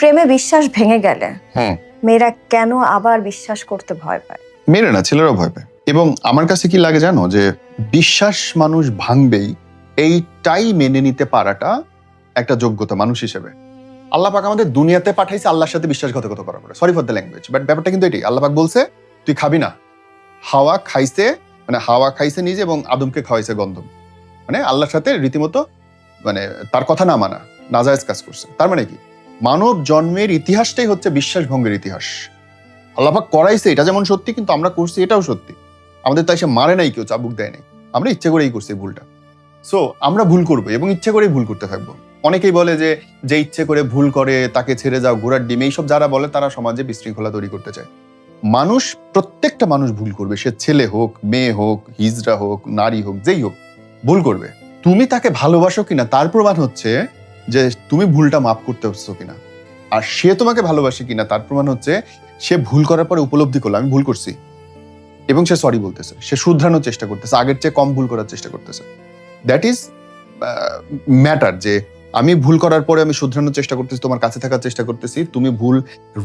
প্রেমে বিশ্বাস ভেঙে গেলে হুম। মেয়েরা কেন আবার বিশ্বাস করতে ভয় পায়? মেয়েরা না ছেলেরাও ভয় পায়। এবং আমার কাছে কি লাগে জানো? যে বিশ্বাস মানুষ ভাঙবেই এইটাই মেনে নিতে পারাটা একটা যোগ্যতা মানুষ হিসেবে। আল্লাহ পাক আমাদের দুনিয়াতে পাঠাইছে আল্লাহর সাথে বিশ্বাসঘাতকতা করার পরে। Sorry for the language but ব্যাপারটা কিন্তু এটাই। আল্লাহ পাক বলছে তুই খাবি না। হাওয়া খাইছে মানে হাওয়া খাইছে নিজে এবং আদমকে খাওয়াইছে গন্ধম। মানে আল্লাহর সাথে রীতিমতো মানে তার কথা না মানা নাজায়েজ কাজ করছে। তার মানে কি? মানব জন্মের ইতিহাসটাই হচ্ছে বিশ্বাস ভঙ্গের ইতিহাস। আল্লাপাক করাইছে এটা যেমন সত্যি, কিন্তু আমরা করছি এটাও সত্যি। আমাদের তাই সে মারে নাই কেউ, চাবুক দেয় নাই। আমরা ইচ্ছে করেই করছি ভুলটা। সো আমরা ভুল করব এবং ইচ্ছে করেই ভুল করতে থাকব। অনেকেই বলে যে যে ইচ্ছে করে ভুল করে, তাকে ছেড়ে যাও, ঘোড়ার ডিম, এইসব যারা বলে, তারা সমাজে বিশৃঙ্খলা তৈরি করতে চায়। মানুষ, প্রত্যেকটা মানুষ ভুল করবে। সে ছেলে হোক, মেয়ে হোক, হিজড়া হোক, নারী হোক, যেই হোক, ভুল করবে। তুমি তাকে ভালোবাসো কিনা, তার প্রমাণ হচ্ছে যে তুমি ভুলটা মাফ করতে পারছ কিনা। আর সে তোমাকে ভালোবাসে কিনা, তার প্রমাণ হচ্ছে সে ভুল করার পরে উপলব্ধি করল, আমি ভুল করছি। এবং সে সরি বলতেছে, সে শুধরানোর চেষ্টা করতেছে, আগের চেয়ে কম ভুল করার চেষ্টা করতেছে। দ্যাট ইজ ম্যাটার যে আমি ভুল করার পরে আমি শুধরানোর চেষ্টা করতেছি, তোমার কাছে থাকার চেষ্টা করতেছি, তুমি ভুল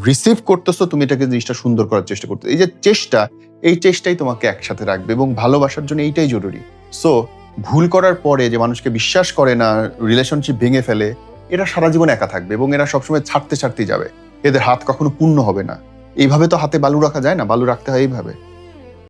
রিসিভ করতেছো, তুমি এটাকে জিনিসটা সুন্দর করার চেষ্টা করতেছো। এই যে চেষ্টা, এই চেষ্টাই তোমাকে একসাথে রাখবে এবং ভালোবাসার জন্য এইটাই জরুরি। সো ভুল করার পরে যে মানুষকে বিশ্বাস করে না রিলেশনশিপ ভেঙে ফেলে, এরা সারা জীবন একা থাকবে এবং এরা সবসময় ছাড়তে ছাড়তে যাবে। এদের হাত কখনো পূর্ণ হবে না। এইভাবে তো হাতে বালু রাখা যায় না, বালু রাখতে হয় এইভাবে।